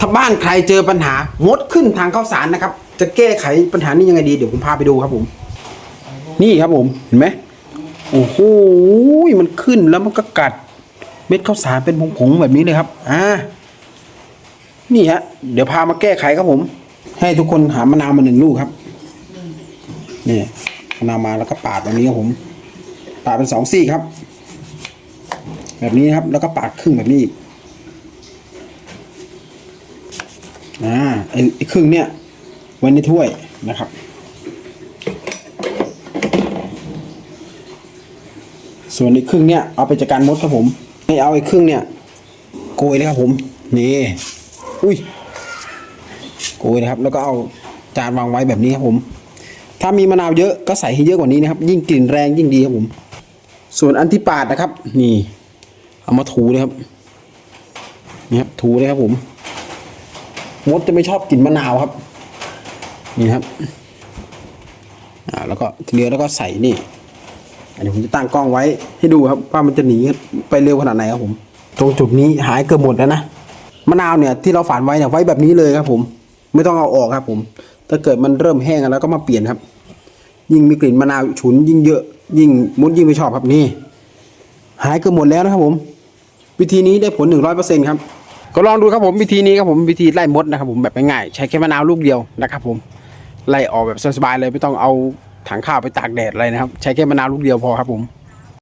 ถ้าบ้านใครเจอปัญหามดขึ้นทางข้าวสารนะครับ จะแก้ไขปัญหานี้ยังไงดีเดี๋ยวผมพาไปดูครับผม นี่ครับผมเห็นไหมโอ้โหมันขึ้นแล้วมันก็กัด เม็ดข้าวสารเป็นผงๆแบบนี้เลยครับอ่านี่ฮะเดี๋ยวพามาแก้ไขครับผม ให้ทุกคนหามะนาวมาหนึ่งลูกครับนี่มะนาวมาแล้วก็ปาดแบบนี้ครับผม ปาดเป็นสองซี่ครับ แบบนี้ครับแล้วก็ปาดครึ่งแบบนี้อีก อ่าไอ้ครึ่งเนี่ยไว้ในถ้วยนะครับ ส่วนอีกครึ่งเนี่ยเอาไปจัดการมดครับผมให้เอาไอีกครึ่งเนี่ยโกยเลยครับผมนี่อุ้ยโกยนะครับ แล้วก็เอาจานวางไว้แบบนี้ครับผม ถ้ามีมะนาวเยอะก็ใส่ให้เยอะกว่านี้นะครับ ยิ่งกลิ่นแรงยิ่งดีครับผม ส่วนอันที่ปาดนะครับ นี่ เอามาถูเลยครับนี่ครับถูเลยครับผม มดจะไม่ชอบกลิ่นมะนาวครับ นี่ครับ อ่าแล้วก็เหลือแล้วก็ใส่นี่อันนี้ผมจะตั้งกล้องไว้ให้ดูครับว่ามันจะหนีไปเร็วขนาดไหนครับผม ตรงจุดนี้หายเกือบหมดแล้วนะมะนาวเนี่ยที่เราฝานไว้เนี่ยไว้แบบนี้เลยครับ ผม ไม่ต้องเอาออกครับ ผม ถ้าเกิดมันเริ่มแห้งแล้วก็มาเปลี่ยนครับ ยิ่งมีกลิ่นมะนาวฉุนยิ่งเยอะ ยิ่งมดยิ่งไม่ชอบครับนี่ หายเกือบหมดแล้วนะครับผม วิธีนี้ได้ผลหนึ่งร้อยเปอร์เซ็นครับ ก็ลองดูครับผมวิธีนี้ครับผมวิธีไล่มดนะครับผมแบบง่ายๆใช้แค่มะนาวลูกเดียวนะครับผมไล่ออกแบบสบายๆเลยไม่ต้องเอาถังข้าวไปตากแดดอะไรนะครับ ใช้แค่มะนาวลูกเดียวพอครับผม